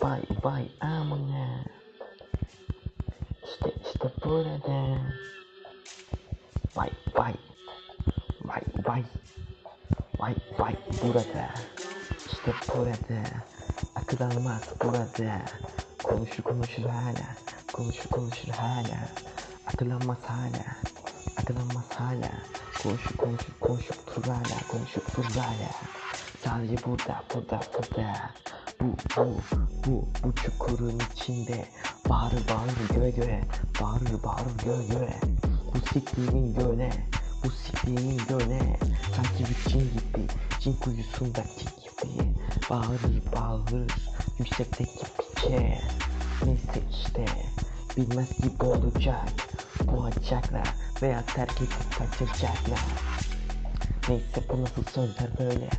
vay vay amına. İşte işte burada. Vay vay. Vay vay. Vay vay burada. İşte burada. Akıl almaz burada. Konuşur konuşur hala. Konuşur konuşur hala. Akıl almaz hala. Akıl almaz hala. Konuşup konuşup konuşup durur hala. Konuşup durur hala. Sadece burada burada burada. Bu bu bu bu çukurun içinde bağırır bağırır göğe göğe. Bağırır bağırır göğe göğe. Bu siktiğimin göğne. Bu siktiğimin göğne. Sanki bir cin gibi. Cin kuyusundaki gibi. Bağırır bağırır. Yüksekteki piçe. Neyse işte. Bilmez gibi olacak. Boğacaklar veya terk edip kaçacaklar. Neyse bu nasıl sözler böyle.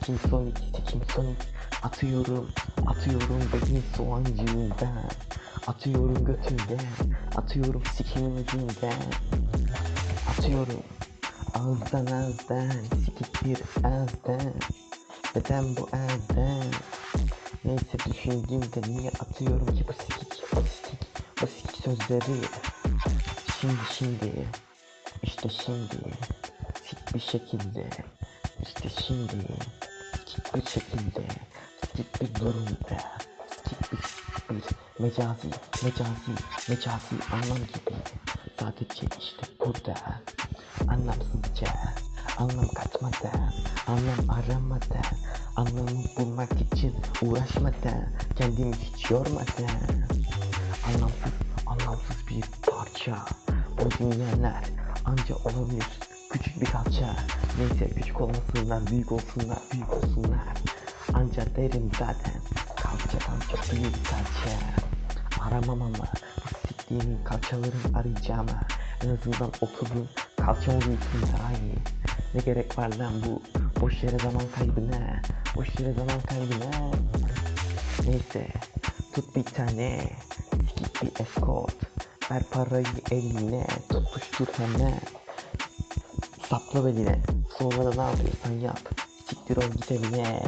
Sikim sonik, sikim sonik. Atıyorum, atıyorum beni soğancığından. Atıyorum götünden, atıyorum sikimin ucundan. Atıyorum ağızdan ağızdan, sikik bir ağızdan. Neden bu ağızdan? Neyse düşündüğümde niye atıyorum ki bu sikik, bu sikik, bu sikik sözleri. Şimdi şimdi, işte şimdi, sik bir şekilde, işte şimdi, bir şekilde, sik bir durumda, sik bir, mecazi, mecazi, mecazi anlam gibi. Sadece işte burada, anlamsızca, anlam kaçmadan, anlam aramadan, anlamı bulmak için uğraşmadan, kendimi hiç yormadan. Anlamsız, anlamsız bir parça. Bu dinleyenler anca olabilir. Küçük bir kalça. Neyse küçük olmasınlar, büyük olsunlar, büyük olsunlar. Anca derim zaten. Kalçadan çok büyük kalça. Aramam ama bu siktiğimin kalçaların arayacağıma. En azından otururum kalçamı büyütüm daha iyi. Ne gerek var lan bu boş yere zaman kaybına. Boş yere zaman kaybına. Neyse tut bir tane sikik bir escort Ver parayı eline tutuştur hemen Sapla beline Sonra da ne yapıyorsan yap. Siktir ol git evine